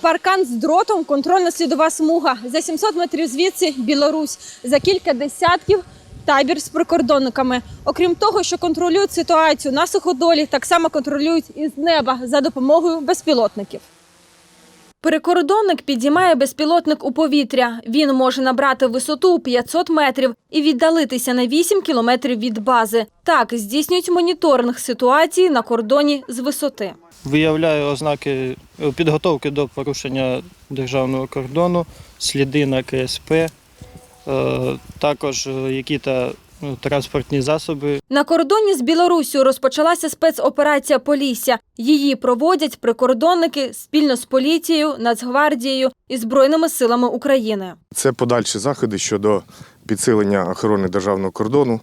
Паркан з дротом, контрольна слідова смуга. За 700 метрів звідси Білорусь. За кілька десятків табір з прикордонниками. Окрім того, що контролюють ситуацію на суходолі, так само контролюють із неба за допомогою безпілотників. Прикордонник підіймає безпілотник у повітря. Він може набрати висоту у 500 метрів і віддалитися на 8 кілометрів від бази. Так здійснюють моніторинг ситуації на кордоні з висоти. Виявляє ознаки е, підготовки до порушення державного кордону, сліди на КСП, е, також е, які-то транспортні засоби. На кордоні з Білоруссю розпочалася спецоперація Полісся. Її проводять прикордонники спільно з поліцією, Нацгвардією і Збройними силами України. Це подальші заходи щодо підсилення охорони державного кордону,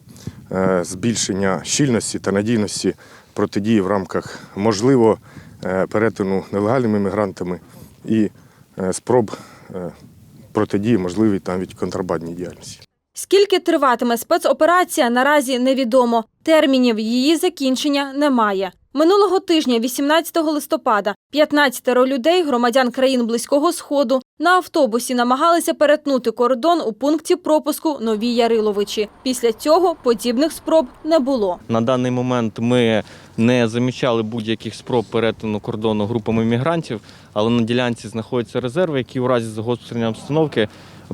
е, збільшення щільності та надійності протидії в рамках можливо е, перетину нелегальними мігрантами і е, спроб протидії можливій навіть контрабандній діяльності. Скільки триватиме спецоперація, наразі невідомо. Термінів її закінчення немає. Минулого тижня, 18 листопада, 15 людей, громадян країн Близького Сходу, на автобусі намагалися перетнути кордон у пункті пропуску Нові Яриловичі. Після цього подібних спроб не було. На даний момент ми не замічали будь-яких спроб перетину кордону групами мігрантів, але на ділянці знаходяться резерви, які у разі загострення обстановки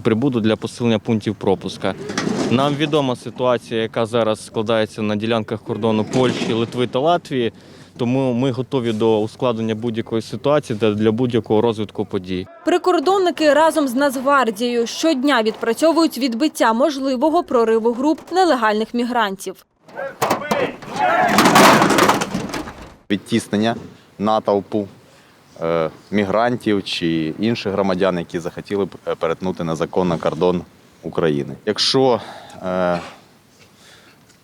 прибудуть для посилення пунктів пропуска. Нам відома ситуація, яка зараз складається на ділянках кордону Польщі, Литви та Латвії. Тому ми готові до ускладнення будь-якої ситуації та для будь-якого розвитку подій. Прикордонники разом з Нацгвардією щодня відпрацьовують відбиття можливого прориву груп нелегальних мігрантів. відтіснення натовпу мігрантів чи інших громадян, які захотіли б е, перетнути незаконно кордон України. Якщо е,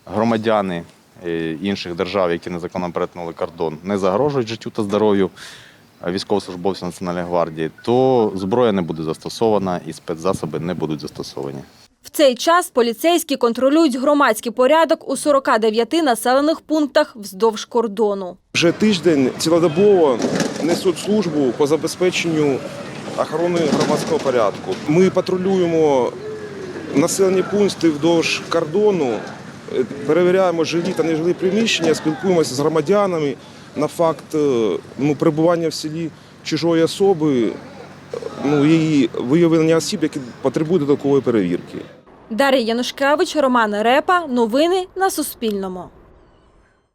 громадяни е, інших держав, які незаконно перетнули кордон, не загрожують життю та здоров'ю е, військовослужбовців Національної гвардії, то зброя не буде застосована і спецзасоби не будуть застосовані. В цей час поліцейські контролюють громадський порядок у 49 населених пунктах вздовж кордону. Вже тиждень цілодобово несуть службу по забезпеченню охорони громадського порядку. Ми патрулюємо населені пункти вдовж кордону, е, перевіряємо жилі та нежилі приміщення, спілкуємося з громадянами на факт е, ну, перебування в селі чужої особи, е, ну, і виявлення осіб, які потребують додаткової перевірки. Дар'я Янушкевич, Роман Репа. Новини на Суспільному.